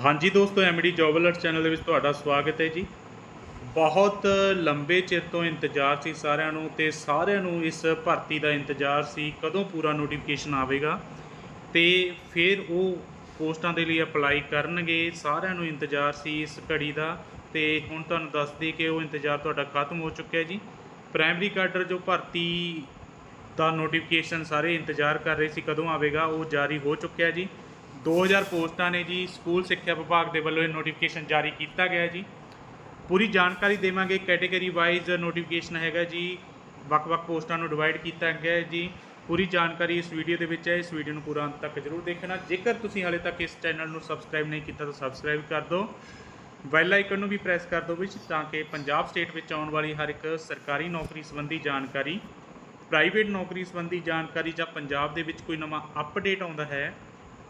ਹਾਂਜੀ ਦੋਸਤੋ MD job alert channel ਦੇ ਵਿੱਚ ਤੁਹਾਡਾ ਸਵਾਗਤ ਹੈ ਜੀ। ਬਹੁਤ ਲੰਬੇ ਚਿਰ ਤੋਂ ਇੰਤਜ਼ਾਰ ਸੀ ਸਾਰਿਆਂ ਨੂੰ ਤੇ ਸਾਰਿਆਂ ਨੂੰ ਇਸ ਭਰਤੀ ਦਾ ਇੰਤਜ਼ਾਰ ਸੀ, ਕਦੋਂ ਪੂਰਾ ਨੋਟੀਫਿਕੇਸ਼ਨ ਆਵੇਗਾ ਤੇ ਫਿਰ ਉਹ ਪੋਸਟਾਂ ਦੇ ਲਈ ਅਪਲਾਈ ਕਰਨਗੇ, ਸਾਰਿਆਂ ਨੂੰ ਇੰਤਜ਼ਾਰ ਸੀ ਇਸ ਘੜੀ ਦਾ ਤੇ ਹੁਣ ਤੁਹਾਨੂੰ ਦੱਸ ਦਈਏ ਕਿ ਉਹ ਇੰਤਜ਼ਾਰ ਤੁਹਾਡਾ ਖਤਮ ਹੋ ਚੁੱਕਿਆ ਜੀ। ਪ੍ਰਾਇਮਰੀ ਕਾਡਰ ਜੋ ਭਰਤੀ ਦਾ ਨੋਟੀਫਿਕੇਸ਼ਨ ਸਾਰੇ ਇੰਤਜ਼ਾਰ ਕਰ ਰਹੇ ਸੀ ਕਦੋਂ ਆਵੇਗਾ, ਉਹ ਜਾਰੀ ਹੋ ਚੁੱਕਿਆ ਜੀ। 2000 ਪੋਸਟਾਂ ਨੇ ਜੀ, ਸਕੂਲ ਸਿੱਖਿਆ ਵਿਭਾਗ ਦੇ ਵੱਲੋਂ ਇਹ ਨੋਟੀਫਿਕੇਸ਼ਨ ਜਾਰੀ ਕੀਤਾ ਗਿਆ ਜੀ। ਪੂਰੀ ਜਾਣਕਾਰੀ ਦੇਵਾਂਗੇ ਕੈਟਾਗਰੀ ਵਾਈਜ਼ ਨੋਟੀਫਿਕੇਸ਼ਨ ਹੈਗਾ ਜੀ, ਵੱਖ-ਵੱਖ ਪੋਸਟਾਂ ਨੂੰ ਡਿਵਾਈਡ ਕੀਤਾ ਗਿਆ ਹੈ ਜੀ। ਪੂਰੀ ਜਾਣਕਾਰੀ ਇਸ ਵੀਡੀਓ ਦੇ ਵਿੱਚ ਹੈ, ਇਸ ਵੀਡੀਓ ਨੂੰ ਪੂਰਾ ਅੰਤ ਤੱਕ ਜ਼ਰੂਰ ਦੇਖਣਾ। ਜੇਕਰ ਤੁਸੀਂ ਹਾਲੇ ਤੱਕ ਇਸ ਚੈਨਲ ਨੂੰ ਸਬਸਕ੍ਰਾਈਬ ਨਹੀਂ ਕੀਤਾ, ਤਾਂ ਸਬਸਕ੍ਰਾਈਬ ਕਰ ਦਿਓ। ਬੈਲ ਆਈਕਨ ਨੂੰ ਵੀ ਪ੍ਰੈਸ ਕਰ ਦਿਓ ਵਿੱਚ, ਤਾਂ ਕਿ ਪੰਜਾਬ ਸਟੇਟ ਵਿੱਚ ਆਉਣ ਵਾਲੀ ਹਰ ਇੱਕ ਸਰਕਾਰੀ ਨੌਕਰੀ ਸੰਬੰਧੀ ਜਾਣਕਾਰੀ ਪ੍ਰਾਈਵੇਟ ਨੌਕਰੀ ਸੰਬੰਧੀ ਜਾਣਕਾਰੀ ਜਾਂ ਪੰਜਾਬ ਦੇ ਵਿੱਚ ਕੋਈ ਨਵਾਂ ਅਪਡੇਟ ਆਉਂਦਾ ਹੈ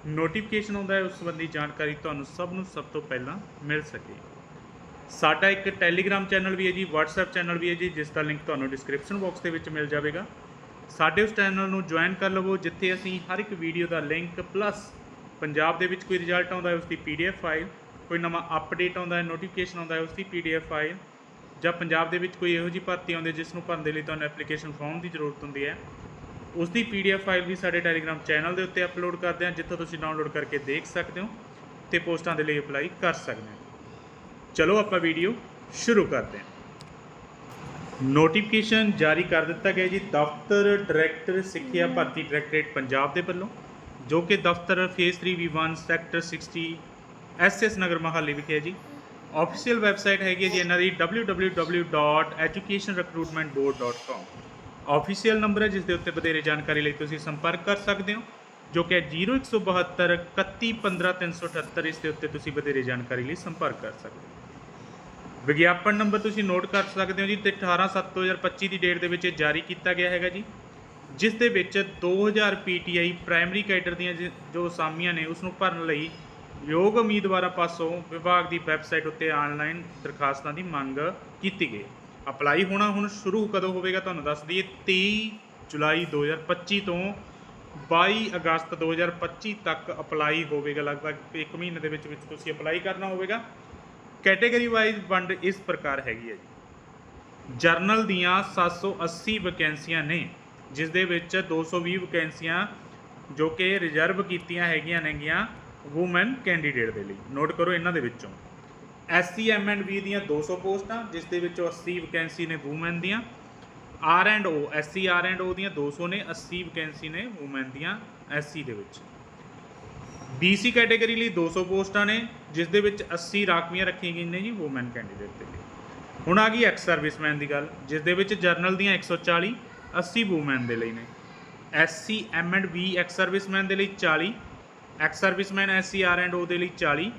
ਨੋਟੀਫਿਕੇਸ਼ਨ ਆਉਂਦਾ ਹੈ, ਉਸ ਸੰਬੰਧੀ ਜਾਣਕਾਰੀ ਤੁਹਾਨੂੰ ਸਭ ਨੂੰ ਸਭ ਤੋਂ ਪਹਿਲਾਂ ਮਿਲ ਸਕੇ। ਸਾਡਾ ਇੱਕ ਟੈਲੀਗ੍ਰਾਮ ਚੈਨਲ ਵੀ ਹੈ ਜੀ, WhatsApp ਚੈਨਲ ਵੀ ਹੈ ਜੀ ਜਿਸ ਦਾ ਲਿੰਕ ਤੁਹਾਨੂੰ ਡਿਸਕ੍ਰਿਪਸ਼ਨ ਬਾਕਸ ਦੇ ਵਿੱਚ ਮਿਲ ਜਾਵੇਗਾ। ਸਾਡੇ ਉਸ ਚੈਨਲ ਨੂੰ ਜੁਆਇਨ ਕਰ ਲਵੋ, ਜਿੱਥੇ ਅਸੀਂ ਹਰ ਇੱਕ ਵੀਡੀਓ ਦਾ ਲਿੰਕ ਪਲੱਸ ਪੰਜਾਬ ਦੇ ਵਿੱਚ ਕੋਈ ਰਿਜ਼ਲਟ ਆਉਂਦਾ ਹੈ ਉਸ ਦੀ PDF ਫਾਈਲ ਕੋਈ ਨਵਾਂ ਅਪਡੇਟ ਆਉਂਦਾ ਹੈ ਨੋਟੀਫਿਕੇਸ਼ਨ ਆਉਂਦਾ ਹੈ ਉਸ ਦੀ PDF ਫਾਈਲ ਜਾਂ ਪੰਜਾਬ ਦੇ ਵਿੱਚ ਕੋਈ ਇਹੋ ਜਿਹੀ ਭਰਤੀ ਆਉਂਦੀ ਹੈ, ਜਿਸ ਨੂੰ ਭਰਨ ਦੇ ਲਈ ਤੁਹਾਨੂੰ ਐਪਲੀਕੇਸ਼ਨ ਫਾਰਮ ਦੀ ਜ਼ਰੂਰਤ ਹੁੰਦੀ ਹੈ। ਉਸ ਦੀ PDF ਫਾਈਲ ਵੀ ਸਾਡੇ ਟੈਲੀਗ੍ਰਾਮ ਚੈਨਲ ਦੇ ਉੱਤੇ ਅਪਲੋਡ ਕਰਦੇ ਹਾਂ ਜਿੱਥੋਂ ਤੁਸੀਂ ਡਾਊਨਲੋਡ ਕਰਕੇ ਦੇਖ ਸਕਦੇ ਹੋ ਤੇ ਪੋਸਟਾਂ ਦੇ ਲਈ ਅਪਲਾਈ ਕਰ ਸਕਦੇ ਹੋ। ਚਲੋ ਆਪਾਂ ਵੀਡੀਓ ਸ਼ੁਰੂ ਕਰਦੇ ਹਾਂ। ਨੋਟੀਫਿਕੇਸ਼ਨ ਜਾਰੀ ਕਰ ਦਿੱਤਾ ਗਿਆ ਜੀ ਦਫ਼ਤਰ ਡਾਇਰੈਕਟਰ ਸਿੱਖਿਆ ਭਰਤੀ ਡਾਇਰੈਕਟਰੇਟ ਪੰਜਾਬ ਦੇ ਵੱਲੋਂ ਜੋ ਕਿ ਦਫ਼ਤਰ phase 3V1 sector 60 SS Nagar Mohali ਵਿਖੇ ਜੀ। ਆਫੀਸ਼ੀਅਲ ਵੈਬਸਾਈਟ ਹੈਗੀ ਹੈ ਜੀ ਇਹਨਾਂ ਦੀ www.educationrecruitmentboard.com ਆਫੀਸ਼ੀਅਲ ਨੰਬਰ ਹੈ, ਜਿਸ ਦੇ ਉੱਤੇ ਵਧੇਰੇ ਜਾਣਕਾਰੀ ਲਈ ਤੁਸੀਂ ਸੰਪਰਕ ਕਰ ਸਕਦੇ ਹੋ, ਜੋ ਕਿ ਹੈ 0172 3115378 ਇਸ ਦੇ ਉੱਤੇ ਤੁਸੀਂ ਵਧੇਰੇ ਜਾਣਕਾਰੀ ਲਈ ਸੰਪਰਕ ਕਰ ਸਕਦੇ ਹੋ। ਵਿਗਿਆਪਨ ਨੰਬਰ ਤੁਸੀਂ ਨੋਟ ਕਰ ਸਕਦੇ ਹੋ ਜੀ, ਤੇ 18/7/2025 ਦੀ ਡੇਟ ਦੇ ਵਿੱਚ ਇਹ ਜਾਰੀ ਕੀਤਾ ਗਿਆ ਹੈਗਾ ਜੀ, ਜਿਸ ਦੇ ਵਿੱਚ 2000 ਪੀਟੀਆਈ ਪ੍ਰਾਇਮਰੀ ਕੈਡਰ ਦੀਆਂ ਜ- ਜੋ ਅਸਾਮੀਆਂ ਨੇ ਉਸ ਨੂੰ ਭਰਨ ਲਈ ਯੋਗ ਉਮੀਦਵਾਰਾਂ ਪਾਸੋਂ ਵਿਭਾਗ ਦੀ ਵੈਬਸਾਈਟ ਉੱਤੇ ਆਨਲਾਈਨ ਦਰਖਾਸਤਾਂ ਦੀ ਮੰਗ ਕੀਤੀ ਗਈ। ਅਪਲਾਈ ਹੋਣਾ ਹੁਣ ਸ਼ੁਰੂ ਕਦੋਂ ਹੋਵੇਗਾ ਤੁਹਾਨੂੰ ਦੱਸ ਦਈਏ 23 ਜੁਲਾਈ 2025 ਤੋਂ 22 ਅਗਸਤ 2025 ਤੱਕ ਅਪਲਾਈ ਹੋਵੇਗਾ ਲਗਭਗ 1 ਮਹੀਨੇ ਦੇ ਵਿੱਚ ਵਿੱਚ ਤੁਸੀਂ ਅਪਲਾਈ ਕਰਨਾ ਹੋਵੇਗਾ। ਕੈਟਾਗਰੀ ਵਾਈਜ਼ ਵੰਡ ਇਸ ਪ੍ਰਕਾਰ ਹੈਗੀ ਹੈ ਜੀ। ਜਰਨਲ ਦੀਆਂ 780 ਵੈਕੈਂਸੀਆਂ ਨੇ, ਜਿਸ ਦੇ ਵਿੱਚ 220 ਵੈਕੈਂਸੀਆਂ ਜੋ ਕਿ ਰਿਜ਼ਰਵ ਕੀਤੀਆਂ ਹੈਗੀਆਂ ਨੇਗੀਆਂ ਔਮਨ ਕੈਂਡੀਡੇਟ ਦੇ ਲਈ। ਨੋਟ ਕਰੋ ਇਹਨਾਂ ਦੇ ਵਿੱਚੋਂ। ਐਸਸੀ ਐਮ ਐਂਡ ਬੀ ਦੀਆਂ 200 ਪੋਸਟਾਂ, ਜਿਸ ਦੇ ਵਿੱਚੋਂ 80 ਵੈਕੈਂਸੀ ਨੇ ਔਮਨ ਦੀਆਂ R and O SC R and O ਦੀਆਂ 200 ਨੇ 80 ਵੈਕੈਂਸੀ ਨੇ ਔਮਨ ਦੀਆਂ ਐਸਸੀ ਦੇ ਵਿੱਚ। BC ਕੈਟਾਗਰੀ ਲਈ 200 ਪੋਸਟਾਂ ਨੇ, ਜਿਸ ਦੇ ਵਿੱਚ 80 ਰਾਖਵੀਆਂ ਰੱਖੀਆਂ ਗਈਆਂ ਨੇ ਜੀ ਔਮਨ ਕੈਂਡੀਡੇਟ ਦੇ ਲਈ। ਹੁਣ ਆ ਗਈ ਐਕਸ ਸਰਵਿਸਮੈਨ ਦੀ ਗੱਲ, ਜਿਸ ਦੇ ਵਿੱਚ ਜਰਨਲ ਦੀਆਂ 140 80 ਔਮਨ ਦੇ ਲਈ ਨੇ। SC M and B ex serviceman ਦੇ ਲਈ 40 ex serviceman SC R and O ਦੇ ਲਈ 40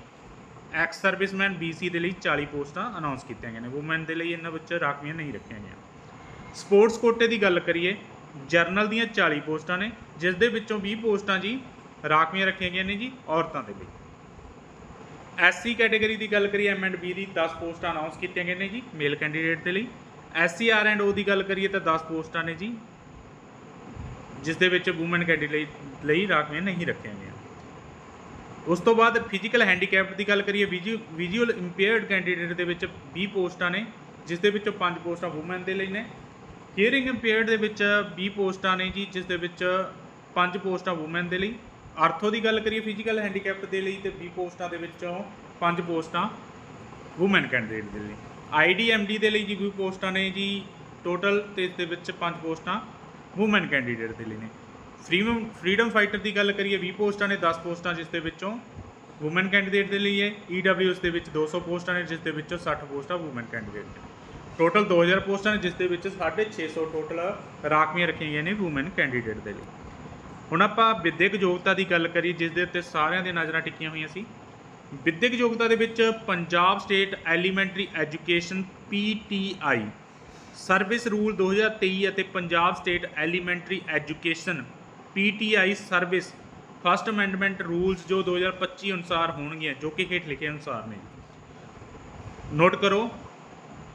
ਐਕਸ ਸਰਵਿਸਮੈਨ BC ਦੇ ਲਈ 40 ਪੋਸਟਾਂ ਅਨਾਉਂਸ ਕੀਤੀਆਂ ਗਈਆਂ ਨੇ। ਔਮਨ ਦੇ ਲਈ ਇਹਨਾਂ ਵਿੱਚ ਰਾਖਵੀਆਂ ਨਹੀਂ ਰੱਖੀਆਂ ਗਈਆਂ। ਸਪੋਰਟਸ ਕੋਟੇ ਦੀ ਗੱਲ ਕਰੀਏ ਜਰਨਲ ਦੀਆਂ 40 ਪੋਸਟਾਂ ਨੇ, ਜਿਸ ਦੇ ਵਿੱਚੋਂ 20 ਪੋਸਟਾਂ ਜੀ ਰਾਖਵੀਆਂ ਰੱਖੀਆਂ ਗਈਆਂ ਨੇ ਜੀ ਔਰਤਾਂ ਦੇ ਲਈ। ਐਸਸੀ ਕੈਟਾਗਰੀ ਦੀ ਗੱਲ ਕਰੀਏ ਐਮ ਐਂਡ ਬੀ ਦੀ 10 ਪੋਸਟਾਂ ਅਨਾਉਂਸ ਕੀਤੀਆਂ ਗਈਆਂ ਨੇ ਜੀ ਮੇਲ ਕੈਂਡੀਡੇਟ ਦੇ ਲਈ। ਐਸਸੀ ਆਰ ਐਂਡ ਓ ਦੀ ਗੱਲ ਕਰੀਏ ਤਾਂ 10 ਪੋਸਟਾਂ ਨੇ ਜੀ, ਜਿਸ ਦੇ ਵਿੱਚ ਔਮਨ ਕੈਂਡੀਡੇਟ ਲਈ ਰਾਖਵੀਆਂ ਨਹੀਂ ਰੱਖੀਆਂ ਗਈਆਂ। ਉਸ ਤੋਂ ਬਾਅਦ ਫਿਜ਼ੀਕਲ ਹੈਂਡੀਕੈਪਡ ਦੀ ਗੱਲ ਕਰੀਏ ਵਿਜ਼ੂਅਲ ਇੰਪੇਅਰਡ ਕੈਂਡੀਡੇਟ ਦੇ ਵਿੱਚ 20 ਪੋਸਟਾਂ ਨੇ, ਜਿਸ ਦੇ ਵਿੱਚੋਂ 5 ਪੋਸਟਾਂ ਔਮਨ ਦੇ ਲਈ ਨੇ। ਹੀਅਰਿੰਗ ਇੰਪੇਅਰਡ ਦੇ ਵਿੱਚ 20 ਪੋਸਟਾਂ ਨੇ ਜੀ, ਜਿਸ ਦੇ ਵਿੱਚ 5 ਪੋਸਟਾਂ ਔਮਨ ਦੇ ਲਈ। ਆਰਥੋ ਦੀ ਗੱਲ ਕਰੀਏ ਫਿਜ਼ੀਕਲ ਹੈਂਡੀਕੈਪਡ ਦੇ ਲਈ ਤੇ 20 ਪੋਸਟਾਂ ਦੇ ਵਿੱਚੋਂ 5 ਪੋਸਟਾਂ ਔਮਨ ਕੈਂਡੀਡੇਟ ਦੇ ਲਈ। ਆਈਡੀਐਮਡੀ ਦੇ ਲਈ ਜੀ 20 ਪੋਸਟਾਂ ਨੇ ਜੀ ਟੋਟਲ ਤੇ ਇਸ ਦੇ ਵਿੱਚ 5 ਪੋਸਟਾਂ ਔਮਨ ਕੈਂਡੀਡੇਟ ਦੇ ਲਈ ਨੇ। ਫ੍ਰੀडम ਫ੍ਰੀडਮ ਫਾਈਟਰ ਦੀ ਗੱਲ ਕਰੀਏ 20 ਪੋਸਟਾਂ ਨੇ 10 ਪੋਸਟਾਂ ਜਿਸ ਦੇ ਵਿੱਚੋਂ ਔਮਨ ਕੈਂਡੀਡੇਟ ਦੇ ਲਈ ਹੈ ਈਡਬਲਯੂਐਸ ਦੇ ਵਿੱਚ 200 ਪੋਸਟਾਂ ਨੇ, ਜਿਸ ਦੇ ਵਿੱਚੋਂ 60 ਪੋਸਟਾਂ ਔਮਨ ਕੈਂਡੀਡੇਟ ਟੋਟਲ 2000 ਪੋਸਟਾਂ ਨੇ, ਜਿਸ ਦੇ ਵਿੱਚ 650 ਟੋਟਲ ਰਾਖਵੀਆਂ ਰੱਖੀਆਂ ਗਈਆਂ ਨੇ ਔਮਨ ਕੈਂਡੀਡੇਟ ਦੇ ਲਈ। ਹੁਣ ਆਪਾਂ ਵਿਦਿਅਕ ਯੋਗਤਾ ਦੀ ਗੱਲ ਕਰੀਏ, ਜਿਸ ਦੇ ਉੱਤੇ ਸਾਰਿਆਂ ਦੀਆਂ ਨਜ਼ਰਾਂ ਟਿਕੀਆਂ ਹੋਈਆਂ ਸੀ। ਵਿਦਿਅਕ ਯੋਗਤਾ ਦੇ ਵਿੱਚ Punjab state elementary education PTI service rule 2023 ਅਤੇ Punjab state elementary education PTI service first amendment rules ਜੋ 2025 ਅਨੁਸਾਰ ਹੋਣਗੀਆਂ ਜੋ ਕਿ ਹੇਠ ਲਿਖੇ ਅਨੁਸਾਰ ਨੇ ਨੋਟ ਕਰੋ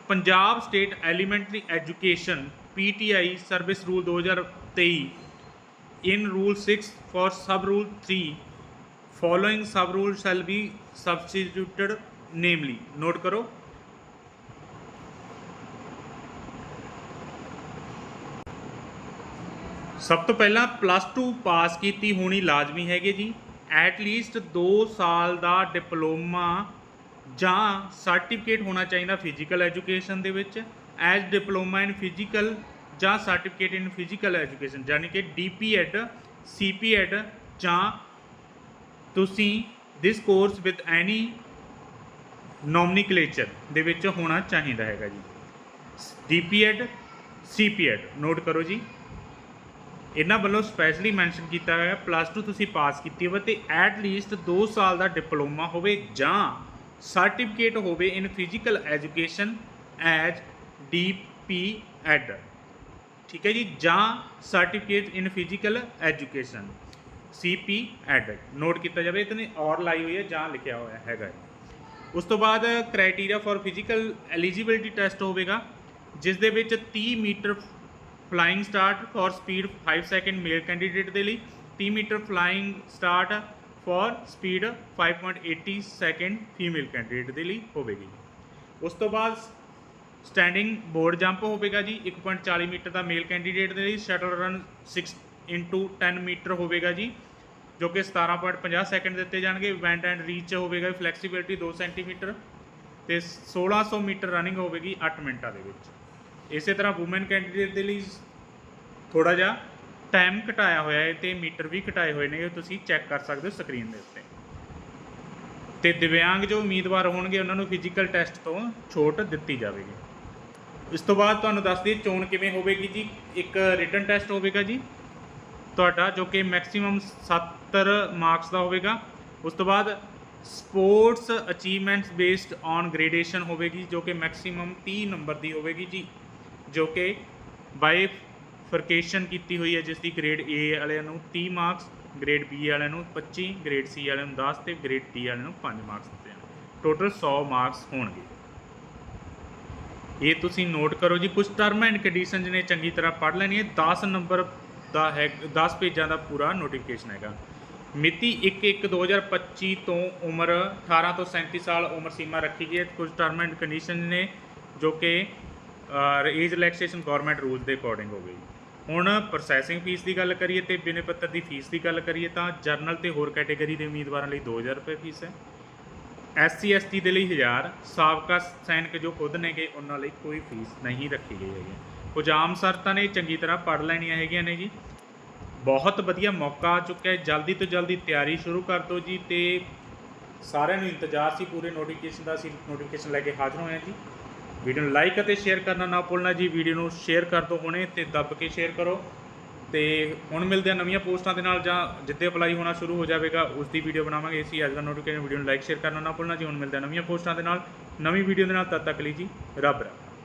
Punjab state elementary education PTI service rule 2023 in rule 6 for sub rule 3 following sub rule shall be substituted namely note ਕਰੋ ਸਭ ਤੋਂ ਪਹਿਲਾਂ ਪਲੱਸ 2 ਪਾਸ ਕੀਤੀ ਹੋਣੀ ਲਾਜ਼ਮੀ ਹੈਗੀ ਜੀ। ਐਟ ਲੀਸਟ 2 ਸਾਲ ਦਾ ਡਿਪਲੋਮਾ ਜਾਂ ਸਰਟੀਫਿਕੇਟ ਹੋਣਾ ਚਾਹੀਦਾ ਫਿਜ਼ੀਕਲ ਐਜੂਕੇਸ਼ਨ ਦੇ ਵਿੱਚ। ਐਜ਼ ਡਿਪਲੋਮਾ ਇਨ ਫਿਜ਼ੀਕਲ ਜਾਂ ਸਰਟੀਫਿਕੇਟ ਇਨ ਫਿਜ਼ੀਕਲ ਐਜੂਕੇਸ਼ਨ ਯਾਨੀ ਕਿ ਡੀਪੀਐਡ ਸੀਪੀਐਡ ਜਾਂ ਤੁਸੀਂ ਦਿਸ ਕੋਰਸ ਵਿਦ ਐਨੀ ਨੋਮਨੀਕਲੇਚਰ ਦੇ ਵਿੱਚ ਹੋਣਾ ਚਾਹੀਦਾ ਹੈਗਾ ਜੀ। ਡੀਪੀਐਡ ਸੀਪੀਐਡ ਨੋਟ ਕਰੋ ਜੀ। ਇਹਨਾਂ ਵੱਲੋਂ ਸਪੈਸ਼ਲੀ ਮੈਂਸ਼ਨ ਕੀਤਾ ਹੋਇਆ ਪਲੱਸ 2 ਤੁਸੀਂ ਪਾਸ ਕੀਤੀ ਹੋਵੇ ਤੇ ਐਟ ਲੀਸਟ 2 ਸਾਲ ਦਾ ਡਿਪਲੋਮਾ ਹੋਵੇ ਜਾਂ ਸਰਟੀਫਿਕੇਟ ਹੋਵੇ in physical education as DPEd ਠੀਕ ਹੈ ਜੀ, ਜਾਂ certificate in physical education CPEd note ਕੀਤਾ ਜਾਵੇ ਇਤਨੇ ਔਰ ਲਾਈ ਹੋਈ ਹੈ, ਜਾਂ ਲਿਖਿਆ ਹੋਇਆ ਹੈਗਾ ਉਸ ਤੋਂ ਬਾਅਦ criteria for physical eligibility test ਹੋਵੇਗਾ, ਜਿਸ ਦੇ ਵਿੱਚ 30 metre flying start for speed 5 second male candidate ਦੇ ਲਈ 30 metre flying start for speed 5.80 second female candidate ਦੇ ਲਈ ਹੋਵੇਗੀ। ਉਸ ਤੋਂ ਬਾਅਦ ਸਟੈਂਡਿੰਗ ਬੋਰਡ ਜੰਪ ਹੋਵੇਗਾ ਜੀ 1.40 ਮੀਟਰ ਦਾ ਮੇਲ ਕੈਂਡੀਡੇਟ ਦੇ ਲਈ ਸ਼ਟਲ ਰਨ 6 ਇਨਟੂ 10 ਮੀਟਰ ਹੋਵੇਗਾ ਜੀ, ਜੋ ਕਿ 17.50 ਸੈਕਿੰਡ ਦਿੱਤੇ ਜਾਣਗੇ ਵੈਂਡ ਐਂਡ ਰੀਚ ਹੋਵੇਗਾ ਫਲੈਕਸੀਬਿਲਟੀ 2 ਸੈਂਟੀਮੀਟਰ ਤੇ 1600 ਮੀਟਰ ਰਨਿੰਗ ਹੋਵੇਗੀ 8 ਮਿੰਟਾਂ ਦੇ ਵਿੱਚ। ਇਸੇ ਤਰ੍ਹਾਂ ਔਮਨ ਕੈਂਡੀਡੇਟ ਦੇ ਲਈ ਥੋੜਾ ਜਿਹਾ ਟਾਈਮ ਘਟਾਇਆ ਹੋਇਆ ਹੈ ਤੇ ਮੀਟਰ ਵੀ ਘਟਾਏ ਹੋਏ ਨੇ, ਇਹ ਤੁਸੀਂ ਚੈੱਕ ਕਰ ਸਕਦੇ ਹੋ ਸਕਰੀਨ ਦੇ ਉੱਤੇ। ਤੇ ਦਿਵਿਆਂਗ ਜੋ ਉਮੀਦਵਾਰ ਹੋਣਗੇ, ਉਹਨਾਂ ਨੂੰ ਫਿਜ਼ੀਕਲ ਟੈਸਟ ਤੋਂ ਛੋਟ ਦਿੱਤੀ ਜਾਵੇਗੀ। ਇਸ ਤੋਂ ਬਾਅਦ ਤੁਹਾਨੂੰ ਦੱਸ ਦਈਏ ਚੋਣ ਕਿਵੇਂ ਹੋਵੇਗੀ ਜੀ। ਇੱਕ ਰਿਟਨ ਟੈਸਟ ਹੋਵੇਗਾ ਜੀ। ਤੁਹਾਡਾ ਜੋ ਕਿ ਮੈਕਸਿਮਮ 70 ਮਾਰਕਸ ਦਾ ਹੋਵੇਗਾ। ਉਸ ਤੋਂ ਬਾਅਦ sports achievements based on gradation ਹੋਵੇਗੀ, ਜੋ ਕਿ ਮੈਕਸਿਮਮ 30 ਨੰਬਰ ਦੀ ਹੋਵੇਗੀ ਜੀ। ਜੋ ਕਿ ਬਾਈ ਫਰਕੇਸ਼ਨ ਕੀਤੀ ਹੋਈ ਹੈ ਜਿਸ ਦੀ ਗ੍ਰੇਡ A ਵਾਲਿਆਂ ਨੂੰ 30 ਮਾਰਕਸ ਗ੍ਰੇਡ B ਵਾਲਿਆਂ ਨੂੰ 25 ਗ੍ਰੇਡ C ਵਾਲਿਆਂ ਨੂੰ 10 ਤੇ ਗ੍ਰੇਡ D ਵਾਲਿਆਂ ਨੂੰ 5 ਮਾਰਕਸ ਦਿੱਤੇ ਹਨ ਟੋਟਲ 100 ਮਾਰਕਸ ਹੋਣਗੇ। ਇਹ ਤੁਸੀਂ ਨੋਟ ਕਰੋ ਜੀ ਕੁਝ ਟਰਮ ਐਂਡ ਕੰਡੀਸ਼ਨਸ ਨੇ ਚੰਗੀ ਤਰ੍ਹਾਂ ਪੜ੍ਹ ਲੈਣੀ ਹੈ। 10 ਨੰਬਰ ਦਾ ਹੈ 10 ਪੇਜਾਂ ਦਾ ਪੂਰਾ ਨੋਟੀਫਿਕੇਸ਼ਨ ਹੈਗਾ। ਮਿਤੀ 1/1/2025 ਤੋਂ ਉਮਰ 18 ਤੋਂ 37 ਸਾਲ ਉਮਰ ਸੀਮਾ ਰੱਖੀ ਗਈ ਹੈ। ਕੁਝ ਟਰਮ ਐਂਡ ਕੰਡੀਸ਼ਨ ਨੇ ਜੋ ਕਿ ਏਜ ਰਿਲੈਕਸੇਸ਼ਨ ਗਵਰਨਮੈਂਟ ਰੂਲਸ ਦੇ ਅਕੋਰਡਿੰਗ ਹੋ ਗਈ ਹੁਣ ਪ੍ਰੋਸੈਸਿੰਗ ਫੀਸ ਦੀ ਗੱਲ ਕਰੀਏ ਤੇ ਬਿਨੇ ਪੱਤਰ ਦੀ ਫੀਸ ਦੀ ਗੱਲ ਕਰੀਏ ਤਾਂ ਜਰਨਲ ਤੇ ਹੋਰ ਕੈਟਾਗਰੀ ਦੇ ਉਮੀਦਵਾਰਾਂ ਲਈ 2000 ਰੁਪਏ ਫੀਸ ਹੈ। ਐਸਸੀ ਐਸਟੀ ਦੇ ਲਈ 1000 ਸਾਬਕਾ ਸੈਨਿਕ ਜੋ ਖੁਦ ਨੇਗੇ, ਉਹਨਾਂ ਲਈ ਕੋਈ ਫੀਸ ਨਹੀਂ ਰੱਖੀ ਗਈ ਹੈਗੀ। ਕੁਝ ਆਮ ਸ਼ਰਤਾਂ ਨੇ, ਚੰਗੀ ਤਰ੍ਹਾਂ ਪੜ੍ਹ ਲੈਣੀਆਂ ਹੈਗੀਆਂ ਨੇ ਜੀ। ਬਹੁਤ ਵਧੀਆ ਮੌਕਾ ਆ ਚੁੱਕਿਆ ਹੈ। ਜਲਦੀ ਤੋਂ ਜਲਦੀ ਤਿਆਰੀ ਸ਼ੁਰੂ ਕਰ ਦਿਓ ਜੀ ਤੇ ਸਾਰਿਆਂ ਨੂੰ ਇੰਤਜ਼ਾਰ ਸੀ, ਪੂਰੇ ਨੋਟੀਫਿਕੇਸ਼ਨ ਦਾ ਅਸੀਂ ਨੋਟੀਫਿਕੇਸ਼ਨ ਲੈ ਕੇ ਹਾਜ਼ਰ ਹੋਏ ਹਾਂ ਜੀ। ਵੀਡੀਓ ਨੂੰ ਲਾਈਕ ਅਤੇ ਸ਼ੇਅਰ ਕਰਨਾ ਨਾ ਭੁੱਲਣਾ ਜੀ। ਵੀਡੀਓ ਨੂੰ ਸ਼ੇਅਰ ਕਰ ਦਿਓ ਹੁਣੇ ਤੇ ਦੱਬ ਕੇ ਸ਼ੇਅਰ ਕਰੋ। ਤੇ ਹੁਣ ਮਿਲਦੇ ਆ ਨਵੀਆਂ ਪੋਸਟਾਂ ਦੇ ਨਾਲ ਜਾਂ ਜਿੱਦੇ ਅਪਲਾਈ ਹੋਣਾ ਸ਼ੁਰੂ ਹੋ ਜਾਵੇਗਾ, ਉਸ ਦੀ ਵੀਡੀਓ ਬਣਾਵਾਂਗੇ। ਇਸੀ ਅੱਜ ਦਾ ਨੋਟੀਫਿਕੇਸ਼ਨ ਵੀਡੀਓ ਨੂੰ ਲਾਈਕ, ਸ਼ੇਅਰ ਕਰਨਾ ਨਾ ਭੁੱਲਣਾ ਜੀ। ਹੁਣ ਮਿਲਦੇ ਆ ਨਵੀਆਂ ਪੋਸਟਾਂ ਦੇ ਨਾਲ। ਨਵੀਂ ਵੀਡੀਓ ਦੇ ਨਾਲ ਤਦ ਤੱਕ ਲਈ ਜੀ, ਰੱਬ ਰੱਖਾ।